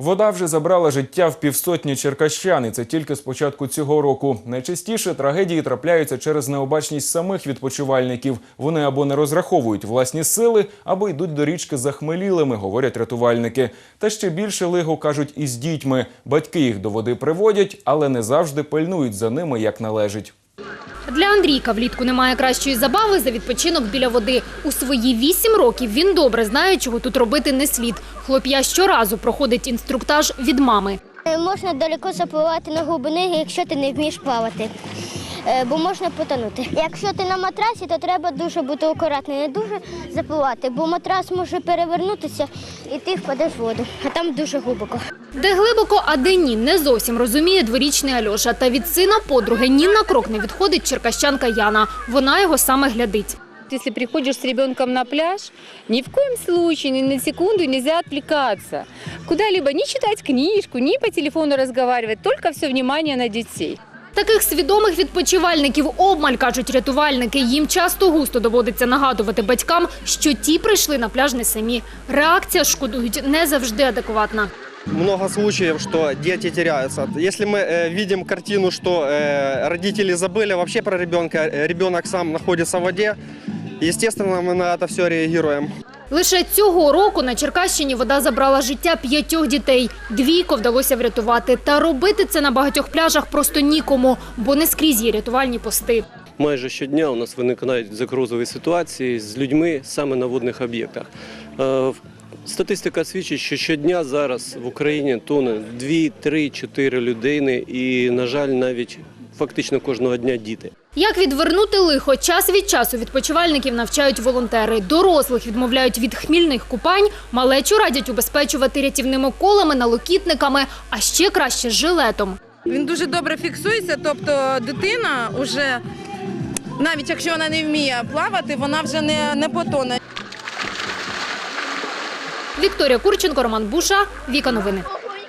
Вода вже забрала життя в півсотні черкащан, і це тільки з початку цього року. Найчастіше трагедії трапляються через необачність самих відпочивальників. Вони або не розраховують власні сили, або йдуть до річки захмелілими, говорять рятувальники. Та ще більше лигу кажуть із дітьми. Батьки їх до води приводять, але не завжди пильнують за ними як належить. Для Андрійка влітку немає кращої забави за відпочинок біля води. У свої вісім років він добре знає, чого тут робити не слід. Хлоп'я щоразу проходить інструктаж від мами. Е, Можна далеко запливати на глибини, якщо ти не вмієш плавати, Е, бо можна потонути. Якщо ти на матрасі, то треба дуже бути акуратним, не дуже запливати, бо матрас може перевернутися і ти впадеш в воду, а там дуже глибоко. Де глибоко, а де ні, не зовсім розуміє дворічний Альоша. Та від сина подруги ні на крок не відходить черкащанка Яна. Вона його саме глядить. Если приходишь с ребенком на пляж, ни в коем случае, ни на секунду нельзя отвлекаться. Куда-либо не читать книжку, ни по телефону разговаривать, только все внимание на детей. Таких свідомих відпочивальників обмаль, кажуть рятувальники. Їм часто густо доводиться нагадувати батькам, що ті прийшли на пляж не самі. Реакція, шкодують, не завжди адекватна много случаев, что дети теряются. Если мы э, видим картину, что э, родители забыли вообще про ребенка, э, ребенок сам находится в воде, естественно, мы на это все реагируем. Лише цього року на Черкащині вода забрала життя п'ятьох дітей. Двійко вдалося врятувати. Та робити це на багатьох пляжах просто нікому, бо не скрізь є рятувальні пости. Майже щодня у нас виникають загрозові ситуації з людьми саме на водних об'єктах. Статистика свідчить, що щодня зараз в Україні тоне 2, 3, 4 людини і, на жаль, навіть фактично кожного дня діти. Як відвернути лихо? Час від часу відпочивальників навчають волонтери. Дорослих відмовляють від хмільних купань, малечу радять убезпечувати рятівними колами, налокітниками, а ще краще жилетом. Він дуже добре фіксується, тобто дитина вже, навіть якщо вона не вміє плавати, вона вже не, не потоне. Вікторія Курченко, Роман Буша, Віка Новини.